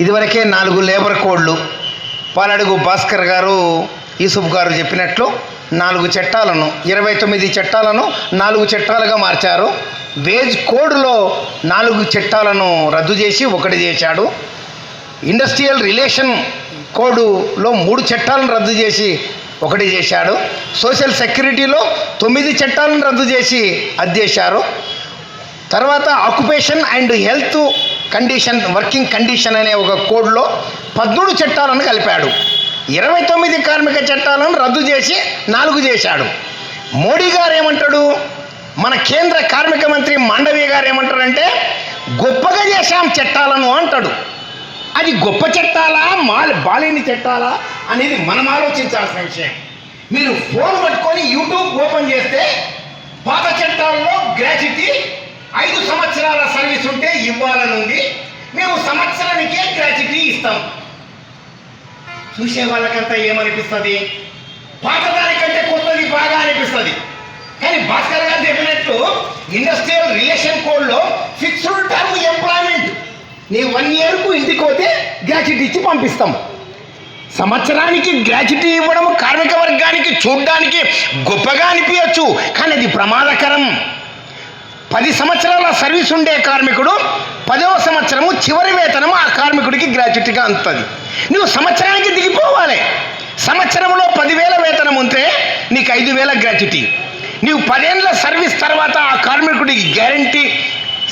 ఇదివరకే నాలుగు లేబర్ కోడ్లు. పాలడుగు భాస్కర్ గారు యూసుఫ్ గారు చెప్పినట్లు నాలుగు చట్టాలను ఇరవై తొమ్మిది చట్టాలను నాలుగు చట్టాలుగా మార్చారు. వేజ్ కోడ్లో నాలుగు చట్టాలను రద్దు చేసి ఒకటి చేశాడు. ఇండస్ట్రియల్ రిలేషన్ కోడ్లో మూడు చట్టాలను రద్దు చేసి ఒకటి చేశాడు. సోషల్ సెక్యూరిటీలో తొమ్మిది చట్టాలను రద్దు చేసి అది చేశారు. తర్వాత occupation and health condition working condition అనే ఒక కోడ్లో పద్మూడు చట్టాలను కలిపాడు. ఇరవై తొమ్మిది కార్మిక చట్టాలను రద్దు చేసి నాలుగు చేశాడు. మోడీ గారు ఏమంటాడు? మన కేంద్ర కార్మిక మంత్రి మాండవీ గారు ఏమంటారంటే గొప్పగా చేశాం చట్టాలను అంటాడు. అది గొప్ప చట్టాలా మాల్ బాలిని చట్టాలా అనేది మనం ఆలోచించాల్సిన విషయం. మీరు ఫోన్ పట్టుకొని యూట్యూబ్ ఓపెన్ చేస్తే పాత చట్టాల్లో గ్రాచ్యుటీ ఐదు సంవత్సరాల సర్వీస్ ఉంటే ఇవ్వాలని ఉంది మేము సంవత్సరానికే గ్రాట్యుటీ ఇస్తాం. చూసే వాళ్ళకంతా ఏమనిపిస్తుంది? పాతదానికంటే కొత్తది బాగా అనిపిస్తుంది. కానీ భాస్కర్ గారు చెప్పినట్టు ఇండస్ట్రియల్ రిలేషన్ కోడ్లో ఫిక్స్డ్ టర్మ్ ఎంప్లాయ్మెంట్. నీ వన్ ఇయర్కు ఇంటికి పోతే గ్రాట్యుటీ ఇచ్చి పంపిస్తాం. సంవత్సరానికి గ్రాట్యుటీ ఇవ్వడం కార్మిక వర్గానికి చూడడానికి గొప్పగా అనిపించచ్చు కానీ అది ప్రమాదకరం. పది సంవత్సరాల సర్వీస్ ఉండే కార్మికుడు పదవ సంవత్సరము చివరి వేతనం ఆ కార్మికుడికి గ్రాట్యుటీగా అందుతుంది. నువ్వు సంవత్సరానికి దిగిపోవాలి. సంవత్సరంలో పదివేల వేతనం ఉంటే నీకు ఐదు వేల గ్రాట్యుటీ. నీవు పదేళ్ళ సర్వీస్ తర్వాత ఆ కార్మికుడికి గ్యారంటీ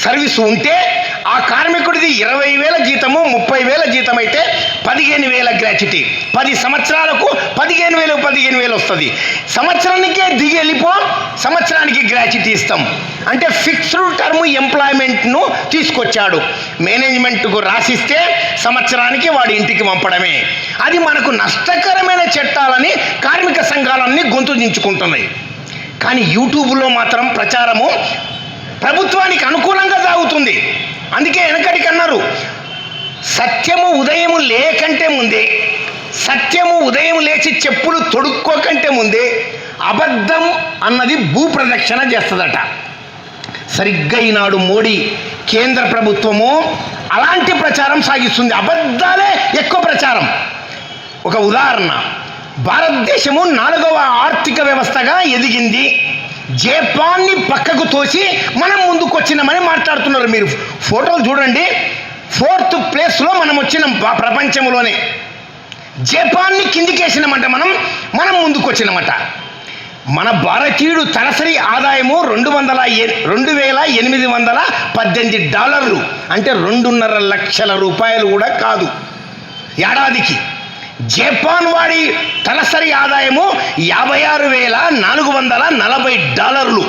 సర్వీస్ ఉంటే ఆ కార్మికుడిది ఇరవై వేల జీతము ముప్పై వేల జీతం అయితే పదిహేను వేల గ్రాచ్యుటీ పది సంవత్సరాలకు పదిహేను వేలు పదిహేను వేలు వస్తుంది. సంవత్సరానికే దిగి వెళ్ళిపో సంవత్సరానికి గ్రాచ్యుటీ ఇస్తాం. అంటే ఫిక్స్డ్ టర్మ్ ఎంప్లాయ్మెంట్ను తీసుకొచ్చాడు. మేనేజ్మెంట్కు రాసిస్తే సంవత్సరానికి వాడి ఇంటికి పంపడమే. అది మనకు నష్టకరమైన చట్టాలని కార్మిక సంఘాలన్నీ గొంతు దించుకుంటున్నాయి. కానీ యూట్యూబ్లో మాత్రం ప్రచారము ప్రభుత్వానికి అనుకూలంగా సాగుతుంది. అందుకే వెనకటికి అన్నారు. సత్యము ఉదయము లేకంటే ముందే సత్యము ఉదయం లేచి చెప్పులు తొడుక్కోకంటే ముందే అబద్ధం అన్నది భూ ప్రదక్షిణ చేస్తుందట. సరిగ్గా ఈనాడు మోడీ కేంద్ర ప్రభుత్వము అలాంటి ప్రచారం సాగిస్తుంది. అబద్ధాలే ఎక్కువ ప్రచారం. ఒక ఉదాహరణ. భారతదేశము నాలుగవ ఆర్థిక వ్యవస్థగా ఎదిగింది. జపాన్ని పక్కకు తోసి మనం ముందుకు వచ్చినామని మాట్లాడుతున్నారు మీరు. ఫోటోలు చూడండి. ఫోర్త్ ప్లేస్లో మనం వచ్చినాం ప్రపంచంలోనే. జపాన్ని కిందికేసినామంట మనం మనం ముందుకు వచ్చినామట మన భారతీయుడు తలసరి ఆదాయము రెండు వందల రెండు వేల ఎనిమిది వందల పద్దెనిమిది డాలర్లు. అంటే రెండున్నర లక్షల రూపాయలు కూడా కాదు. ఏడాదికి. జపాన్ వాడి తలసరి ఆదాయము యాభై ఆరు వేల నాలుగు వందల నలభై డాలర్లు.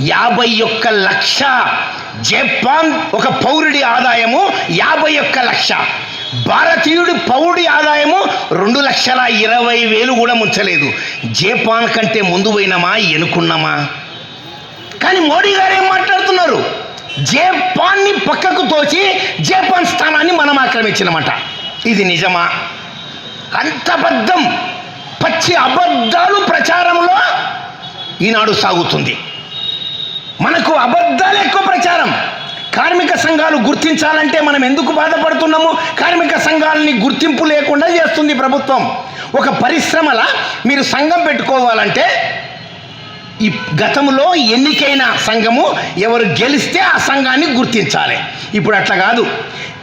యాభై ఒక్క లక్ష. జపాన్ ఒక పౌరుడి ఆదాయము యాభై ఒక్క లక్ష. భారతీయుడి పౌరుడి ఆదాయము రెండు లక్షల ఇరవై వేలు కూడా ముంచలేదు. జపాన్ కంటే ముందు పోయినామా ఎనుకున్నామా కానీ మోడీ గారు ఏం మాట్లాడుతున్నారు? జపాన్ని పక్కకు తోచి జపాన్ స్థానాన్ని మనం ఆక్రమించినమాట. ఇది నిజమా? అంత అబద్ధం పచ్చి అబద్ధాలు ప్రచారంలో ఈనాడు సాగుతుంది. మనకు అబద్ధాలు ఎక్కువ ప్రచారం. కార్మిక సంఘాలు గుర్తించాలంటే మనం ఎందుకు బాధపడుతున్నాము కార్మిక సంఘాలని గుర్తింపు లేకుండా చేస్తుంది ప్రభుత్వం. ఒక పరిశ్రమల మీరు సంఘం పెట్టుకోవాలంటే ఈ గతంలో ఎన్నికైన సంఘము ఎవరు గెలిస్తే ఆ సంఘాన్ని గుర్తించాలి. ఇప్పుడు అట్లా కాదు.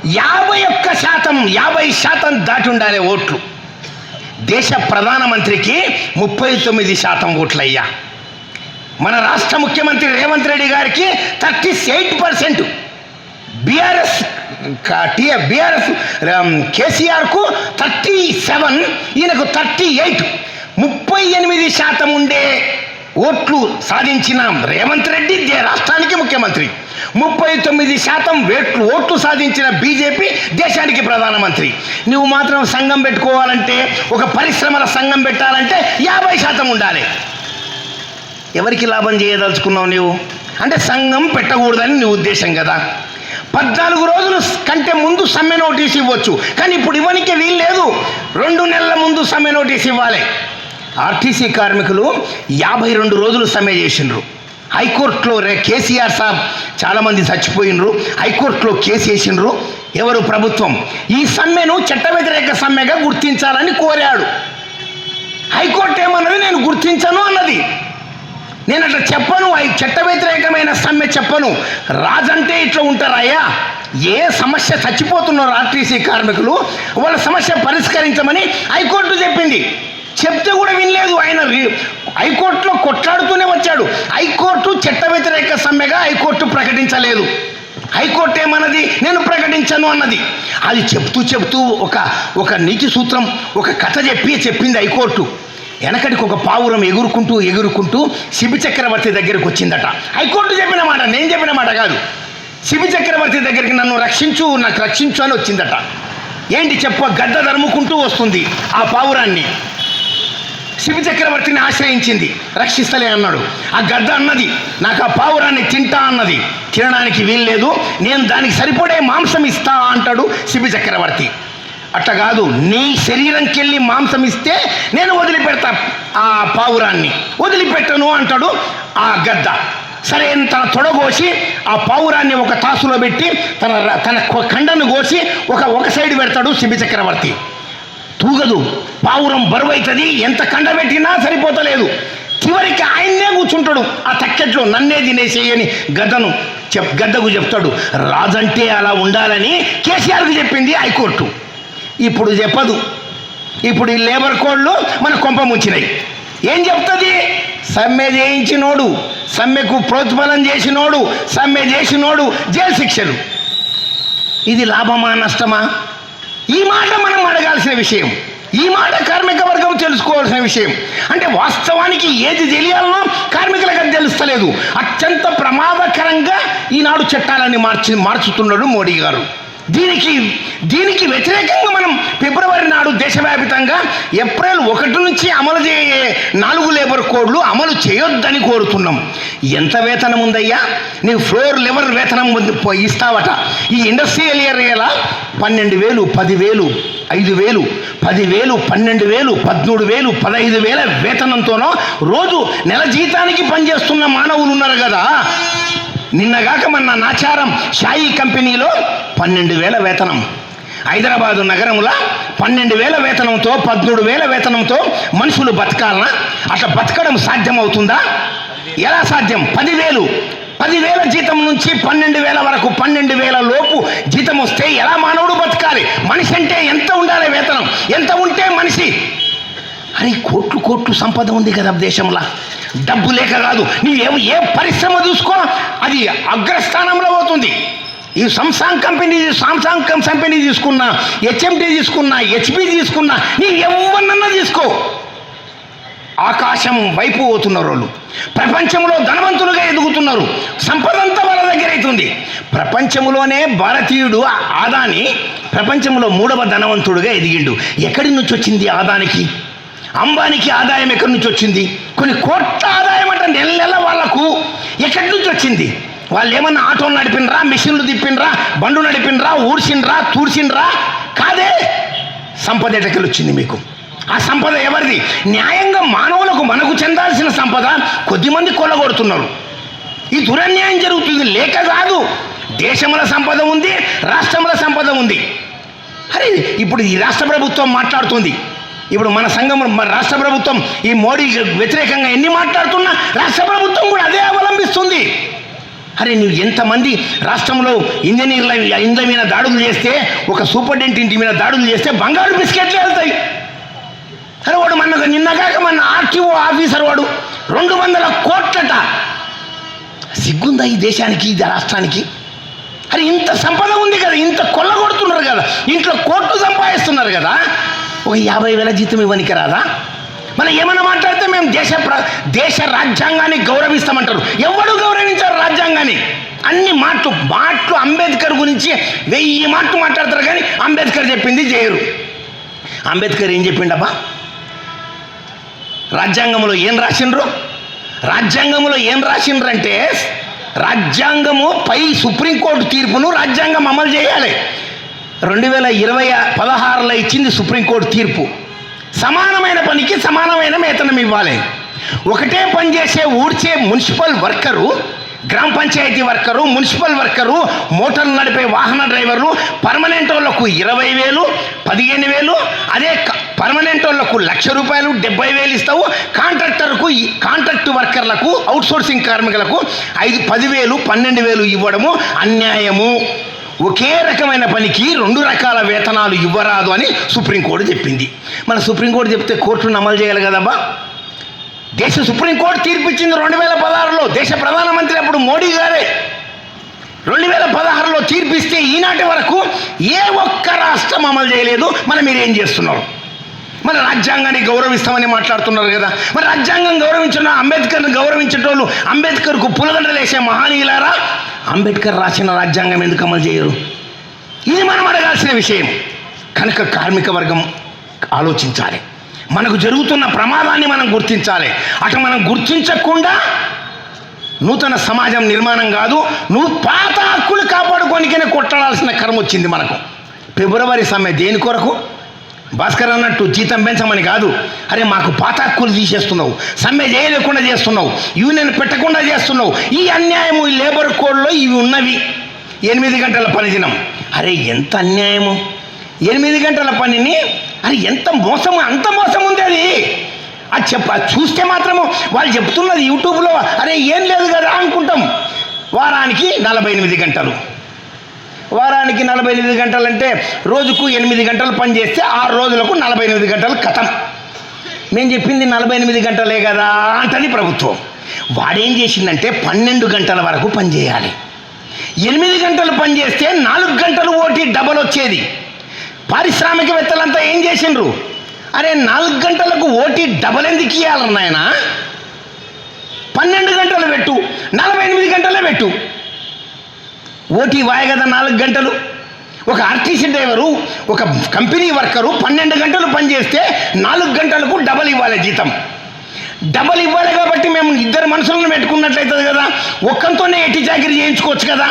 యాభై ఒక్క శాతం యాభై శాతం దాటి ఉండాలి ఓట్లు. దేశ ప్రధానమంత్రికి ముప్పై తొమ్మిది శాతం ఓట్లయ్యా. మన రాష్ట్ర ముఖ్యమంత్రి రేవంత్ రెడ్డి గారికి thirty eight percent. BRS BRS కేసీఆర్కు థర్టీ సెవెన్ ఈయనకు థర్టీ ఎయిట్. ముప్పై ఎనిమిది శాతం ఉండే ఓట్లు సాధించిన రేవంత్ రెడ్డి దే- రాష్ట్రానికి ముఖ్యమంత్రి. ముప్పై తొమ్మిది శాతం వేట్లు ఓట్లు సాధించిన బీజేపీ దేశానికి ప్రధానమంత్రి. నువ్వు మాత్రం సంఘం పెట్టుకోవాలంటే ఒక పరిశ్రమల సంఘం పెట్టాలంటే యాభై శాతం ఉండాలి. ఎవరికి లాభం చేయదలుచుకున్నావు నీవు? అంటే సంఘం పెట్టకూడదని నీ ఉద్దేశం కదా. పద్నాలుగు రోజులు కంటే ముందు సమ్మె నోటీస్ ఇవ్వచ్చు. కానీ ఇప్పుడు ఇవ్వనికి వీలు లేదు రెండు నెలల ముందు సమ్మె నోటీస్ ఇవ్వాలి. ఆర్టీసీ కార్మికులు యాభై రెండు రోజులు సమ్మె చేసిండ్రు. హైకోర్టులో రే కేసీఆర్ సాబ్ చాలామంది చచ్చిపోయినరు హైకోర్టులో కేసు వేసిండ్రు. ఎవరు ప్రభుత్వం? ఈ సమ్మెను చట్ట వ్యతిరేక సమ్మెగా గుర్తించాలని కోరాడు. హైకోర్టు ఏమన్నది? నేను గుర్తించను అన్నది. నేను అట్లా చెప్పను. అవి చట్ట వ్యతిరేకమైన సమ్మె చెప్పను. రాజంటే ఇట్లా ఉంటారయ్యా ఏ సమస్య చచ్చిపోతున్నారు ఆర్టీసీ కార్మికులు? వాళ్ళ సమస్య పరిష్కరించమని హైకోర్టు చెప్పింది. చెప్తే కూడా వినలేదు. ఆయన హైకోర్టులో కొట్లాడుతూనే వచ్చాడు. హైకోర్టు చట్ట వ్యతిరేక సమ్మెగా హైకోర్టు ప్రకటించలేదు. హైకోర్టు ఏమన్నది? నేను ప్రకటించను అన్నది. అది చెప్తూ చెప్తూ ఒక ఒక నీతి సూత్రం ఒక కథ చెప్పి చెప్పింది హైకోర్టు. వెనకడికి ఒక పావురం ఎగురుకుంటూ ఎగురుకుంటూ శిబి చక్రవర్తి దగ్గరికి వచ్చిందట. హైకోర్టు చెప్పిన మాట నేను చెప్పిన మాట కాదు. శిబి చక్రవర్తి దగ్గరికి నన్ను రక్షించు నాకు రక్షించు అని వచ్చిందట. ఏంటి చెప్ప? గడ్డ ధర్ముకుంటూ వస్తుంది ఆ పావురాన్ని. శిబి చక్రవర్తిని ఆశ్రయించింది. రక్షిస్తలే అన్నాడు. ఆ గద్ద అన్నది నాకు ఆ పావురాన్ని తింటా అన్నది. తినడానికి వీల్లేదు. నేను దానికి సరిపడే మాంసం ఇస్తా అంటాడు శిబి చక్రవర్తి అట్ట కాదు నీ శరీరంకెళ్ళి మాంసం ఇస్తే నేను వదిలిపెడతా ఆ పావురాన్ని. వదిలిపెట్టను అంటాడు ఆ గద్ద. సరే తన తొడగోసి ఆ పావురాన్ని ఒక తాసులో పెట్టి తన తన కండను కోసి ఒక ఒక సైడ్ పెడతాడు శిబి చక్రవర్తి తూగదు. పావురం బరువు అవుతుంది ఎంత కండబెట్టినా సరిపోతలేదు. చివరికి ఆయన్నే కూర్చుంటాడు. ఆ తక్కెట్లో నన్నే తినేసేయని గద్దను చెప్ గద్దకు చెప్తాడు. రాజంటే అలా ఉండాలని కేసీఆర్కు చెప్పింది హైకోర్టు. ఇప్పుడు చెప్పదు. ఇప్పుడు ఈ లేబర్ కోడ్లు మన కొంప ముంచినాయి ఏం చెప్తుంది? సమ్మె చేయించినోడు సమ్మెకు ప్రోత్బలం చేసినోడు సమ్మె చేసినోడు జైలు శిక్షలు. ఇది లాభమా నష్టమా? ఈ మాట మనం అడగాల్సిన విషయం. ఈ మాట కార్మిక వర్గం తెలుసుకోవాల్సిన విషయం. అంటే వాస్తవానికి ఏది తెలియాలనో కార్మికులకు అది తెలుస్తలేదు. అత్యంత ప్రమాదకరంగా ఈనాడు చట్టాలన్నీ మార్చి మార్చుతున్నాడు మోడీ గారు. దీనికి దీనికి వ్యతిరేకంగా మనం ఫిబ్రవరి నాడు దేశవ్యాప్తంగా ఏప్రిల్ ఒకటి నుంచి అమలు చేయే నాలుగు లేబర్ కోడ్లు అమలు చేయొద్దని కోరుతున్నాం. ఎంత వేతనం ఉందయ్యా? నీవు ఫ్లోర్ లెవెల్ వేతనం పో- ఇస్తావట. ఈ ఇండస్ట్రియల్ ఏరియాలో పన్నెండు వేలు పదివేలు ఐదు వేలు పదివేలు పన్నెండు వేలు పదమూడు వేలు పదహైదు వేల వేతనంతోనో రోజు నెల జీతానికి పనిచేస్తున్న మానవులు ఉన్నారు కదా. నిన్నగాక మన నాచారం షాయి కంపెనీలో పన్నెండు వేల వేతనం. హైదరాబాదు నగరంలో పన్నెండు వేల వేతనంతో పదమూడు వేల వేతనంతో మనుషులు బతకాలనా? అట్లా బతకడం సాధ్యమవుతుందా? ఎలా సాధ్యం? పదివేలు. పదివేల జీతం నుంచి పన్నెండు వేల వరకు పన్నెండు వేల లోపు జీతం వస్తే ఎలా మానవుడు బతకాలి? మనిషి అంటే ఎంత ఉండాలి వేతనం? ఎంత ఉంటే మనిషి అరే కోట్లు కోట్లు సంపద ఉంది కదా దేశంలో. డబ్బు లేక కాదు నీవు ఏ పరిశ్రమ చూసుకో అది అగ్రస్థానంలో పోతుంది. ఈ సంసాంగ్ కంపెనీ సామ్సాంగ్ కంపెనీ తీసుకున్నా హెచ్ఎంటీ తీసుకున్నా హెచ్పి తీసుకున్నా నీవు ఎవరినన్నా తీసుకో. ఆకాశం వైపు పోతున్నారు వాళ్ళు ప్రపంచంలో ధనవంతులుగా ఎదుగుతున్నారు. సంపద అంతా వాళ్ళ దగ్గర అవుతుంది. ప్రపంచంలోనే భారతీయుడు ఆదాని ప్రపంచంలో మూడవ ధనవంతుడుగా ఎదిగిండు. ఎక్కడి నుంచి వచ్చింది ఆదానికి? అంబానికి ఆదాయం ఎక్కడి నుంచి వచ్చింది? కొన్ని కోట్ల ఆదాయం అంటే నెల నెల వాళ్ళకు ఎక్కడి నుంచి వచ్చింది? వాళ్ళు ఏమన్నా ఆటోలు నడిపినరా మిషన్లు తిప్పినరా బండు నడిపినరా ఊడ్చిండ్రా తూర్చిండ్రా కాదే! సంపద ఎటకెళ్ళి వచ్చింది మీకు? ఆ సంపద ఎవరిది? న్యాయంగా మానవులకు మనకు చెందాల్సిన సంపద కొద్దిమంది కొల్లగొడుతున్నారు. ఈ దురన్యాయం జరుగుతుంది. లేక కాదు దేశముల సంపద ఉంది రాష్ట్రముల సంపద ఉంది. అరే ఇప్పుడు ఈ రాష్ట్ర ప్రభుత్వం మాట్లాడుతుంది. ఇప్పుడు మన సంఘం మన రాష్ట్ర ప్రభుత్వం ఈ మోడీకి వ్యతిరేకంగా ఎన్ని మాట్లాడుతున్నా రాష్ట్ర ప్రభుత్వం కూడా అదే అవలంబిస్తుంది. అరే నువ్వు ఎంతమంది రాష్ట్రంలో ఇంజనీర్ల ఇండ్ల మీద దాడులు చేస్తే ఒక సూపరింటెండెంట్ ఇంటి మీద దాడులు చేస్తే బంగారు బిస్కెట్లు వెళ్తాయి. అరే వాడు మన నిన్నగాక మన ఆర్టీఓ ఆఫీసర్ వాడు రెండు వందల కోట్లట. సిగ్గుందా ఈ దేశానికి ఈ రాష్ట్రానికి? అరే ఇంత సంపద ఉంది కదా ఇంత కొల్లగొడుతున్నారు కదా ఇంట్లో కోట్లు సంపాదిస్తున్నారు కదా ఒక యాభై వేల జీతం ఇవ్వనికి రాదా? మనం ఏమైనా మాట్లాడితే మేము దేశ ప్ర దేశ రాజ్యాంగాన్ని గౌరవిస్తామంటారు. ఎవడు గౌరవించారు రాజ్యాంగాన్ని? అన్ని మాటలు మాటలు అంబేద్కర్ గురించి వెయ్యి మాటలు మాట్లాడతారు కానీ అంబేద్కర్ చెప్పింది చేయరు. అంబేద్కర్ ఏం చెప్పిండబ్బా? రాజ్యాంగంలో ఏం రాసిండ్రు? రాజ్యాంగంలో ఏం రాసిండ్రంటే రాజ్యాంగము పై సుప్రీంకోర్టు తీర్పును రాజ్యాంగం అమలు చేయాలి. రెండు వేల ఇరవై పదహారులో ఇచ్చింది సుప్రీంకోర్టు తీర్పు. సమానమైన పనికి సమానమైన వేతనం ఇవ్వాలి. ఒకటే పని చేసే ఊడ్చే మున్సిపల్ వర్కరు గ్రామ పంచాయతీ వర్కరు మున్సిపల్ వర్కరు మోటార్లు నడిపే వాహన డ్రైవర్లు పర్మనెంట్ వాళ్ళకు ఇరవై వేలు పదిహేను వేలు అదే క- పర్మనెంట్ వాళ్ళకు లక్ష రూపాయలు డెబ్బై వేలు ఇస్తావు. కాంట్రాక్టర్కు కాంట్రాక్ట్ వర్కర్లకు అవుట్సోర్సింగ్ కార్మికులకు ఐదు పదివేలు పన్నెండు వేలు ఇవ్వడము అన్యాయము. ఒకే రకమైన పనికి రెండు రకాల వేతనాలు ఇవ్వరాదు అని సుప్రీంకోర్టు చెప్పింది. మన సుప్రీంకోర్టు చెప్తే కోర్టును అమలు చేయాలి కదబ్బా? దేశ సుప్రీంకోర్టు తీర్పిచ్చింది రెండు వేల పదహారులో. దేశ ప్రధానమంత్రి అప్పుడు మోడీ గారే. రెండు వేల పదహారులో తీర్పిస్తే ఈనాటి వరకు ఏ ఒక్క రాష్ట్రం అమలు చేయలేదు. మనం మీరేం చేస్తున్నారు? మన రాజ్యాంగాన్ని గౌరవిస్తామని మాట్లాడుతున్నారు కదా. మరి రాజ్యాంగం గౌరవించిన అంబేద్కర్ని గౌరవించేటోళ్ళు అంబేద్కర్కు పులగంటలు వేసే మహానీయులారా? అంబేద్కర్ రాసిన రాజ్యాంగం ఎందుకు అమలు చేయరు? ఇది మనం అడగాల్సిన విషయం. కనుక కార్మిక వర్గం ఆలోచించాలి. మనకు జరుగుతున్న ప్రమాదాన్ని మనం గుర్తించాలి. అటు మనం గుర్తించకుండా నూతన సమాజం నిర్మాణం కాదు నువ్వు పాత హక్కులు కాపాడుకోనికనే కొట్టడాల్సిన కర్మ వచ్చింది మనకు. ఫిబ్రవరి సమ్మె దేని కొరకు? భాస్కర్ అన్నట్టు జీతం పెంచమని కాదు. అరే మాకు పాత హక్కులు తీసేస్తున్నావు సమ్మె చేయలేకుండా చేస్తున్నావు యూనియన్ పెట్టకుండా చేస్తున్నావు. ఈ అన్యాయము ఈ లేబర్ కోడ్లో ఇవి ఉన్నవి. ఎనిమిది గంటల పని దినం. అరే ఎంత అన్యాయము? ఎనిమిది గంటల పనిని అరే ఎంత మోసము అంత మోసం ఉంది అది. అది చెప్ప చూస్తే మాత్రము వాళ్ళు చెప్తున్నది యూట్యూబ్లో అరే ఏం లేదు కదా అనుకుంటాం. వారానికి నలభై ఎనిమిది గంటలు. వారానికి నలభై ఎనిమిది గంటలు అంటే రోజుకు ఎనిమిది గంటలు పనిచేస్తే ఆరు రోజులకు నలభై ఎనిమిది గంటలు కథం మేము చెప్పింది నలభై ఎనిమిది గంటలే కదా అంటని ప్రభుత్వం. వాడేం చేసిందంటే పన్నెండు గంటల వరకు పనిచేయాలి. ఎనిమిది గంటలు పనిచేస్తే నాలుగు గంటలు ఓటి డబల్ వచ్చేది. పారిశ్రామికవేత్తలంతా ఏం చేసిండ్రు? అరే నాలుగు గంటలకు ఓటీ డబల్ ఎందుకు ఇవ్వాలన్నాయన పన్నెండు గంటలు పెట్టు నలభై ఎనిమిది గంటలే పెట్టు. ఓటీ వాయగద నాలుగు గంటలు. ఒక ఆర్టీసీ డ్రైవరు ఒక కంపెనీ వర్కరు పన్నెండు గంటలు పనిచేస్తే నాలుగు గంటలకు డబల్ ఇవ్వాలి జీతం. డబల్ ఇవ్వాలి కాబట్టి మేము ఇద్దరు మనుషులను పెట్టుకున్నట్లయితుంది కదా. ఒక్కంతోనే ఎట్టి చాకరీ చేయించుకోవచ్చు కదా.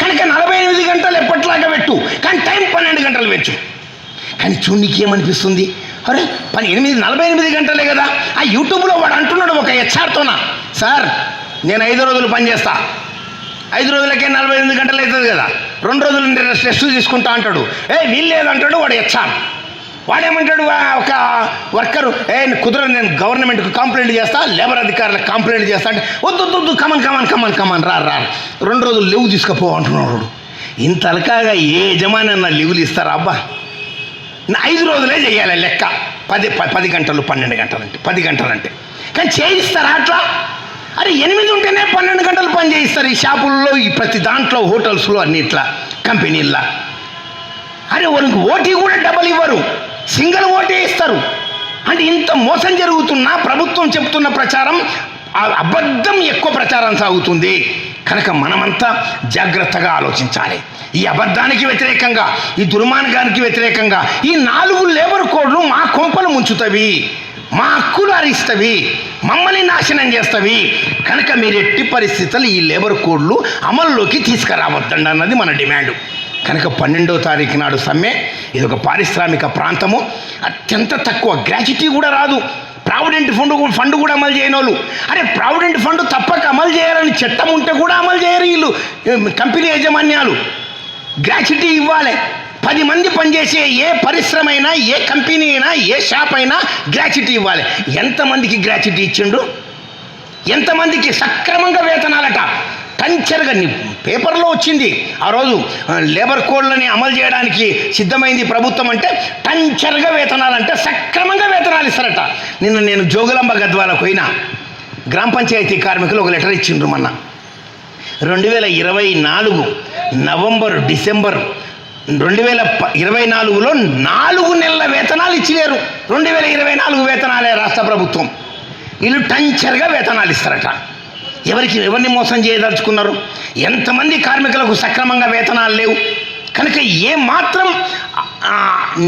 కనుక నలభై ఎనిమిది గంటలు ఎప్పటిలాగా పెట్టు. కానీ టైం పన్నెండు గంటలు పెట్టు. కానీ చూడనికి ఏమనిపిస్తుంది? అరే పని ఎనిమిది నలభై ఎనిమిది గంటలే కదా. ఆ యూట్యూబ్లో వాడు అంటున్నాడు ఒక హెచ్ఆర్తోన సార్ నేను ఐదు రోజులు పనిచేస్తా. ఐదు రోజులకే నలభై ఎనిమిది గంటలు అవుతుంది కదా. రెండు రోజులు నేను రెస్ట్ తీసుకుంటా అంటాడు. ఏ వీలు లేదంటాడు వాడు హెచ్ఆర్ వాడేమంటాడు ఒక వర్కరు ఏ కుదరదు నేను గవర్నమెంట్కి కంప్లైంట్ చేస్తా లేబర్ అధికారులకు కంప్లైంట్ చేస్తా అంటే వద్దు వద్దు, వద్దు కమన్ కమన్ కమన్ కమన్ రా రా రెండు రోజులు లీవ్ తీసుకుపో అంటున్నాడు వాడు. ఇంత అలకాగా ఏ యజమాని లీవులు ఇస్తారా అబ్బా? నా ఐదు రోజులే చేయాలి లెక్క. పది ప- పది గంటలు పన్నెండు గంటలు అంటే పది గంటలు అంటే కానీ చేయిస్తారా అట్లా? అరే ఎనిమిది ఉంటేనే పన్నెండు గంటలు పని చేయిస్తారు ఈ షాపుల్లో ఈ ప్రతి దాంట్లో హోటల్స్లో అన్నిట్లా కంపెనీల్లో. అరే వాళ్ళకి ఓటీ కూడా డబల్ ఇవ్వరు. సింగిల్ ఓటే ఇస్తారు. అంటే ఇంత మోసం జరుగుతున్నా ప్రభుత్వం చెప్తున్న ప్రచారం అబద్ధం ఎక్కువ ప్రచారం సాగుతుంది. కనుక మనమంతా జాగ్రత్తగా ఆలోచించాలి. ఈ అబద్ధానికి వ్యతిరేకంగా ఈ దుర్మార్గానికి వ్యతిరేకంగా ఈ నాలుగు లేబర్ కోడ్లు మా కొంపలు ముంచుతవి. మా హక్కులు అరిస్తవి మమ్మల్ని నాశనం చేస్తవి. కనుక మీరు ఎట్టి పరిస్థితులు ఈ లేబర్ కోడ్లు అమల్లోకి తీసుకురావద్దండి అన్నది మన డిమాండ్. కనుక పన్నెండో తారీఖు నాడు సమ్మె. ఇది ఒక పారిశ్రామిక ప్రాంతము. అత్యంత తక్కువ గ్రాచ్యుటీ కూడా రాదు. ప్రావిడెంట్ ఫండ్ ఫండ్ కూడా అమలు చేయని వాళ్ళు అరే ప్రావిడెంట్ ఫండ్ తప్పక అమలు చేయాలని చట్టం ఉంటే కూడా అమలు చేయరు వీళ్ళు. కంపెనీ యాజమాన్యాలు. గ్రాచ్యుటీ ఇవ్వాలి. పది మంది పనిచేసే ఏ పరిశ్రమ అయినా ఏ కంపెనీ అయినా ఏ షాప్ అయినా గ్రాచ్యుటీ ఇవ్వాలి. ఎంతమందికి గ్రాచ్యుటీ ఇచ్చిండు? ఎంతమందికి సక్రమంగా వేతనాలట? కంచెరగా పేపర్లో వచ్చింది. ఆ రోజు లేబర్ కోడ్లని అమలు చేయడానికి సిద్ధమైంది ప్రభుత్వం అంటే టంచర్గా వేతనాలంటే సక్రమంగా వేతనాలు ఇస్తారట. నిన్న నేను జోగులాంబ గద్వాలకు పోయినా. గ్రామ పంచాయతీ కార్మికులు ఒక లెటర్ ఇచ్చిండ్రు మొన్న. రెండు వేల ఇరవై నాలుగు నవంబర్ డిసెంబర్ రెండు వేల ప- ఇరవై నాలుగులో నాలుగు నెలల వేతనాలు ఇచ్చిలేరు రెండు వేల ఇరవై నాలుగు వేతనాలే రాష్ట్ర ప్రభుత్వం. వీళ్ళు టంచర్గా వేతనాలు ఇస్తారట. ఎవరికి ఎవరిని మోసం చేయదలుచుకున్నారు? ఎంతమంది కార్మికులకు సక్రమంగా వేతనాలు లేవు? కనుక ఏ మాత్రం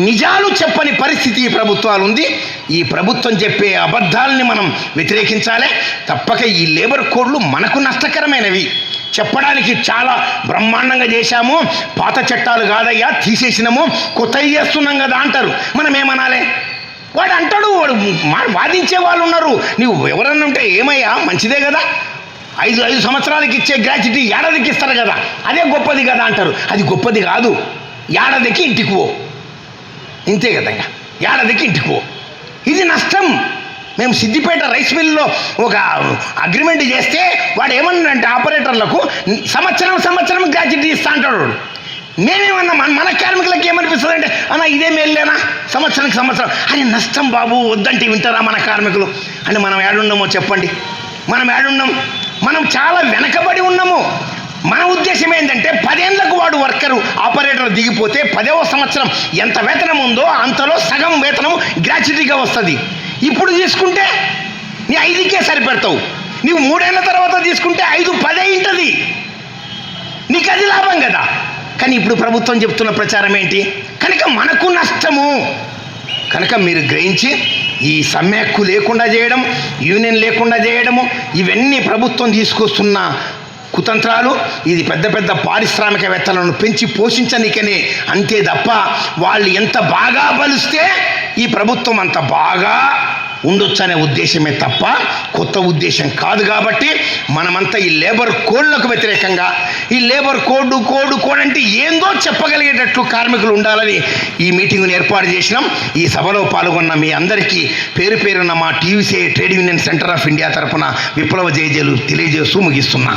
నిజాలు చెప్పని పరిస్థితి ఈ ప్రభుత్వాలు ఉంది. ఈ ప్రభుత్వం చెప్పే అబద్ధాలని మనం వ్యతిరేకించాలి. తప్పక ఈ లేబర్ కోడ్లు మనకు నష్టకరమైనవి. చెప్పడానికి చాలా బ్రహ్మాండంగా చేశాము. పాత చట్టాలు కాదయ్యా తీసేసినాము. కొత్తవి చేస్తున్నాం కదా అంటారు. మనం ఏమనాలి వాడు అంటాడు వాడు మా వాదించే వాళ్ళు ఉన్నారు. నువ్వు ఎవరన్నా ఉంటే ఏమయ్యా మంచిదే కదా. ఐదు ఐదు సంవత్సరాలకి ఇచ్చే గ్రాచ్యుటీ ఏడాదికి ఇస్తారు కదా. అదే గొప్పది కదా అంటారు. అది గొప్పది కాదు. ఏడాదికి ఇంటికి పో. ఇంతే కదా ఏడాదికి ఇంటికి పో. ఇది నష్టం. మేము సిద్దిపేట రైస్ మిల్లో ఒక అగ్రిమెంట్ చేస్తే వాడు ఏమన్నాడంటే ఆపరేటర్లకు సంవత్సరం సంవత్సరం గ్రాడ్యుటీ ఇస్తా అంటాడు వాడు. మేమేమన్నా మన మన కార్మికులకు ఏమనిపిస్తుంది అంటే అన్న ఇదే మేలేనా? సంవత్సరానికి సంవత్సరం. అని నష్టం బాబు వద్దంటే వింటారా మన కార్మికులు? అంటే మనం ఏడున్నామో చెప్పండి. మనం ఏడున్నాం? మనం చాలా వెనకబడి ఉన్నాము. మన ఉద్దేశం ఏంటంటే పదేళ్ళకు వాడు వర్కరు ఆపరేటర్ దిగిపోతే పదవ సంవత్సరం ఎంత వేతనం ఉందో అంతలో సగం వేతనం గ్రాచ్యుటీగా వస్తుంది. ఇప్పుడు తీసుకుంటే నీ ఐదుకే సరిపెడతావు. నీవు మూడేళ్ళ తర్వాత తీసుకుంటే ఐదు పదే ఉంటుంది నీకు అది లాభం కదా. కానీ ఇప్పుడు ప్రభుత్వం చెప్తున్న ప్రచారం ఏంటి? కనుక మనకు నష్టము. కనుక మీరు గ్రహించి ఈ సమ్మె హక్కు లేకుండా చేయడం యూనియన్ లేకుండా చేయడము ఇవన్నీ ప్రభుత్వం తీసుకొస్తున్న కుతంత్రాలు ఇది పెద్ద పెద్ద పారిశ్రామికవేత్తలను పెంచి పోషించనికనే అంతే తప్ప వాళ్ళు ఎంత బాగా బలిస్తే ఈ ప్రభుత్వం అంత బాగా ఉండొచ్చు అనే ఉద్దేశమే తప్ప కొత్త ఉద్దేశం కాదు కాబట్టి మనమంతా ఈ లేబర్ కోడ్లకు వ్యతిరేకంగా ఈ లేబర్ కోడ్ కోడ్ కోడ్ అంటే ఏందో చెప్పగలిగేటట్లు కార్మికులు ఉండాలని ఈ మీటింగ్ను ఏర్పాటు చేసినాం. ఈ సభలో పాల్గొన్న మీ అందరికీ పేరు పేరున్న మా TUCI trade union centre of India తరఫున విప్లవ జయజలు తెలియజేస్తూ ముగిస్తున్నా.